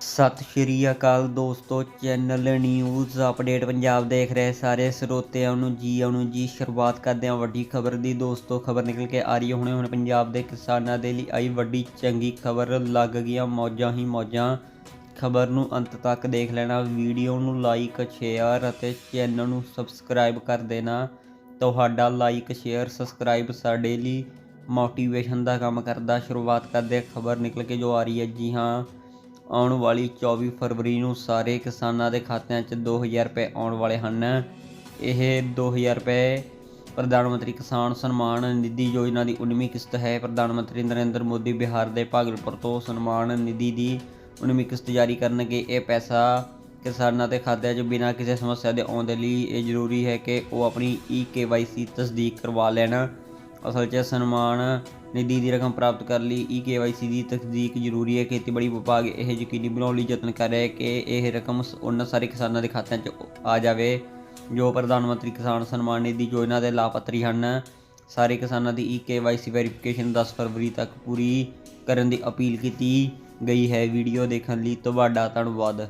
ਸਤਿ ਸ਼੍ਰੀ ਅਕਾਲ ਦੋਸਤੋ channel news update Punjab ਦੇਖ ਰਹੇ ਸਾਰੇ ਸਰੋਤਿਆਂ ਨੂੰ ਜੀ ਆਇਆਂ ਜੀ। ਸ਼ੁਰੂਆਤ ਕਰਦੇ ਹਾਂ ਵੱਡੀ ਖਬਰ ਦੀ। ਦੋਸਤੋ, ਖਬਰ ਨਿਕਲ ਕੇ ਆ ਰਹੀ ਹੈ। ਹੁਣੇ ਹੁਣ ਪੰਜਾਬ ਦੇ ਕਿਸਾਨਾਂ ਦੇ ਲਈ ਆਈ ਵੱਡੀ ਚੰਗੀ ਖਬਰ। ਲੱਗ ਗਈਆਂ ਮੌਜਾਂ ਹੀ ਮੌਜਾਂ। ਖਬਰ ਨੂੰ ਅੰਤ ਤੱਕ ਦੇਖ ਲੈਣਾ। ਵੀਡੀਓ ਨੂੰ ਲਾਈਕ ਸ਼ੇਅਰ ਅਤੇ ਚੈਨਲ ਨੂੰ ਸਬਸਕ੍ਰਾਈਬ ਕਰ ਦੇਣਾ। ਤੁਹਾਡਾ ਲਾਈਕ ਸ਼ੇਅਰ ਸਬਸਕ੍ਰਾਈਬ ਸਾਡੇ ਲਈ ਮੋਟੀਵੇਸ਼ਨ ਦਾ ਕੰਮ ਕਰਦਾ। ਸ਼ੁਰੂਆਤ ਕਰਦੇ ਖਬਰ ਨਿਕਲ ਕੇ ਜੋ ਆ ਰਹੀ ਹੈ। ਜੀ ਹਾਂ ਆਉਣ ਵਾਲੀ 24 ਫਰਵਰੀ ਨੂੰ ਸਾਰੇ ਕਿਸਾਨਾਂ ਦੇ ਖਾਤਿਆਂ 'ਚ 2000 ਰੁਪਏ ਆਉਣ ਵਾਲੇ ਹਨ। ਇਹ 2000 ਰੁਪਏ ਪ੍ਰਧਾਨ ਮੰਤਰੀ ਕਿਸਾਨ ਸਨਮਾਨ ਨਿਧੀ ਯੋਜਨਾ ਦੀ 19ਵੀਂ ਕਿਸ਼ਤ ਹੈ। ਪ੍ਰਧਾਨ ਮੰਤਰੀ ਨਰਿੰਦਰ ਮੋਦੀ ਬਿਹਾਰ ਦੇ ਭਾਗਲਪੁਰ ਤੋਂ ਸਨਮਾਨ ਨਿਧੀ ਦੀ 19ਵੀਂ ਕਿਸ਼ਤ ਜਾਰੀ ਕਰਨਗੇ। ਇਹ ਪੈਸਾ ਕਿਸਾਨਾਂ ਦੇ ਖਾਤਿਆਂ 'ਚ ਬਿਨਾਂ ਕਿਸੇ ਸਮੱਸਿਆ ਦੇ ਆਉਣ ਦੇ ਲਈ ਇਹ ਜ਼ਰੂਰੀ ਹੈ ਕਿ ਉਹ ਆਪਣੀ ਈ ਕੇਵਾਈਸੀ ਤਸਦੀਕ ਕਰਵਾ ਲੈਣ। ਅਸਲ 'ਚ ਸਨਮਾਨ ਨਿਧੀ ਦੀ ਰਕਮ ਪ੍ਰਾਪਤ ਕਰਨ ਲਈ। ਈ ਕੇਵਾਈਸੀ ਦੀ ਤਸਦੀਕ ਜ਼ਰੂਰੀ ਹੈ। ਖੇਤੀਬਾੜੀ ਵਿਭਾਗ ਇਹ ਯਕੀਨੀ ਬਣਾਉਣ ਲਈ ਯਤਨ ਕਰ ਰਿਹਾ ਹੈ ਕਿ ਇਹ ਰਕਮ ਸ- ਉਹਨਾਂ ਸਾਰੇ ਕਿਸਾਨਾਂ ਦੇ ਖਾਤਿਆਂ 'ਚ ਆ ਜਾਵੇ, ਜੋ ਪ੍ਰਧਾਨ ਮੰਤਰੀ ਕਿਸਾਨ ਸਨਮਾਨ ਨਿਧੀ ਯੋਜਨਾ ਦੇ ਲਾਭਪਾਤਰੀ ਹਨ। ਸਾਰੇ ਕਿਸਾਨਾਂ ਦੀ ਈ ਕੇਵਾਈਸੀ ਵੈਰੀਫਿਕੇਸ਼ਨ 10 ਫਰਵਰੀ ਤੱਕ ਪੂਰੀ ਕਰਨ ਦੀ ਅਪੀਲ ਕੀਤੀ ਗਈ ਹੈ। ਵੀਡੀਓ ਦੇਖਣ ਲਈ ਤੁਹਾਡਾ ਧੰਨਵਾਦ।